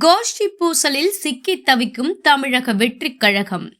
கோஷ்டி பூசலில் சிக்கி தவிக்கும் தமிழக வெற்றிக் கழகம்.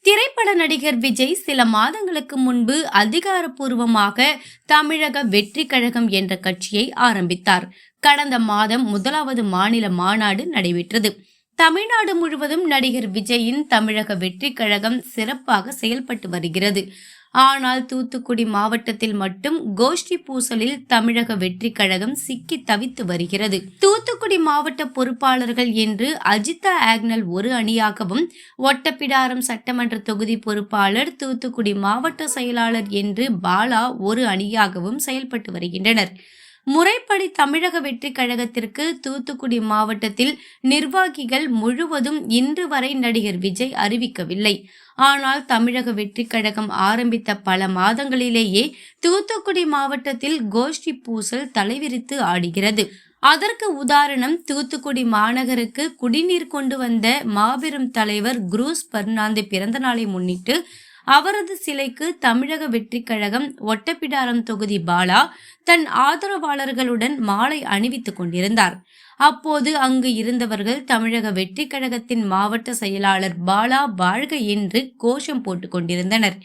திரைப்பட நடிகர் விஜய் சில மாதங்களுக்கு முன்பு அதிகாரப்பூர்வமாக தமிழக வெற்றி கழகம் என்ற கட்சியை ஆரம்பித்தார். கடந்த மாதம் முதலாவது மாநில மாநாடு நடைபெற்றது. தமிழ்நாடு முழுவதும் நடிகர் விஜயின் தமிழக வெற்றி கழகம் சிறப்பாக செயல்பட்டு வருகிறது. ஆனால் தூத்துக்குடி மாவட்டத்தில் மட்டும் கோஷ்டி பூசலில் தமிழக வெற்றி கழகம் சிக்கி தவித்து வருகிறது. தூத்துக்குடி மாவட்ட பொறுப்பாளர்கள் என்று அஜிதா ஆக்னல் ஒரு அணியாகவும் ஒட்டப்பிடாரம் சட்டமன்ற தொகுதி பொறுப்பாளர் தூத்துக்குடி மாவட்ட செயலாளர் என்று பாலா ஒரு அணியாகவும் செயல்பட்டு வருகின்றனர். முறைப்படி தமிழக வெற்றி கழகத்திற்கு தூத்துக்குடி மாவட்டத்தில் நிர்வாகிகள் முழுவதும் இன்று வரை நடிகர் விஜய் அறிவிக்கவில்லை. ஆனால் தமிழக வெற்றி கழகம் ஆரம்பித்த பல மாதங்களிலேயே தூத்துக்குடி மாவட்டத்தில் கோஷ்டி பூசல் தலைவிரித்து ஆடுகிறது. அதற்கு உதாரணம் தூத்துக்குடி மாநகருக்கு குடிநீர் கொண்டு வந்த மாபெரும் தலைவர் குரூஸ் பர்னாந்து பிறந்த நாளை முன்னிட்டு அவரது சிலைக்கு தமிழக வெற்றிக் கழகம் ஒட்டப்பிடாரம் தொகுதி பாலா தன் ஆதரவாளர்களுடன் மாலை அணிவித்துக் கொண்டிருந்தார். அப்போது அங்கு இருந்தவர்கள் தமிழக வெற்றிக் கழகத்தின் மாவட்ட செயலாளர் பாலா வாழ்க என்று கோஷம் போட்டுக் கொண்டிருந்தனர்.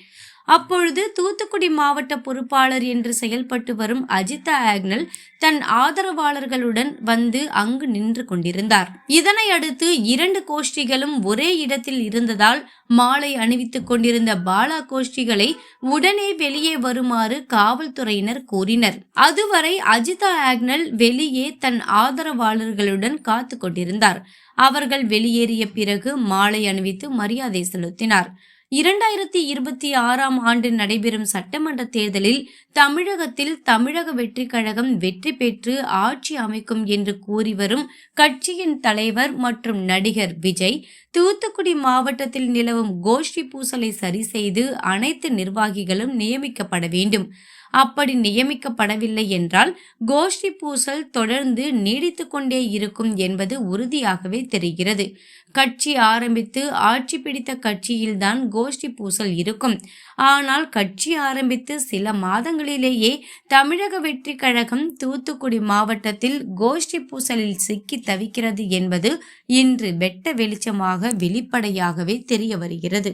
அப்பொழுது தூத்துக்குடி மாவட்ட பொறுப்பாளர் என்று செயல்பட்டு வரும் அஜிதா ஆக்னல் தன் ஆதரவாளர்களுடன் வந்து அங்கு நின்று கொண்டிருந்தார். இதனை அடுத்து இரண்டு கோஷ்டிகளும் ஒரே இடத்தில் இருந்ததால் மாலை அணிவித்துக் கொண்டிருந்த பாலா கோஷ்டிகளை உடனே வெளியே வருமாறு காவல்துறையினர் கூறினர் அதுவரை அஜிதா ஆக்னல் வெளியே தன் ஆதரவாளர்களுடன் காத்து கொண்டிருந்தார். அவர்கள் வெளியேறிய பிறகு மாலை அணிவித்து மரியாதை செலுத்தினார். இரண்டாயிரத்தி இருபத்தி ஆறாம் ஆண்டு நடைபெறும் சட்டமன்ற தேர்தலில் தமிழகத்தில் தமிழக வெற்றி கழகம் வெற்றி பெற்று ஆட்சி அமைக்கும் என்று கூறி வரும் கட்சியின் தலைவர் மற்றும் நடிகர் விஜய் தூத்துக்குடி மாவட்டத்தில் நிலவும் கோஷ்டி பூசலை சரி செய்து அனைத்து நிர்வாகிகளும் நியமிக்கப்பட வேண்டும். அப்படி நியமிக்கப்படவில்லை என்றால் கோஷ்டி பூசல் தொடர்ந்து நீடித்து கொண்டே இருக்கும் என்பது உறுதியாகவே தெரிகிறது. கட்சி ஆரம்பித்து ஆட்சி பிடித்த கட்சியில்தான் கோஷ்டி பூசல் இருக்கும். ஆனால் கட்சி ஆரம்பித்து சில மாதங்களிலேயே தமிழக வெற்றி கழகம் தூத்துக்குடி மாவட்டத்தில் கோஷ்டி பூசலில் சிக்கி தவிக்கிறது என்பது இன்று வெட்ட வெளிச்சமாக வெளிப்படையாகவே தெரிய வருகிறது.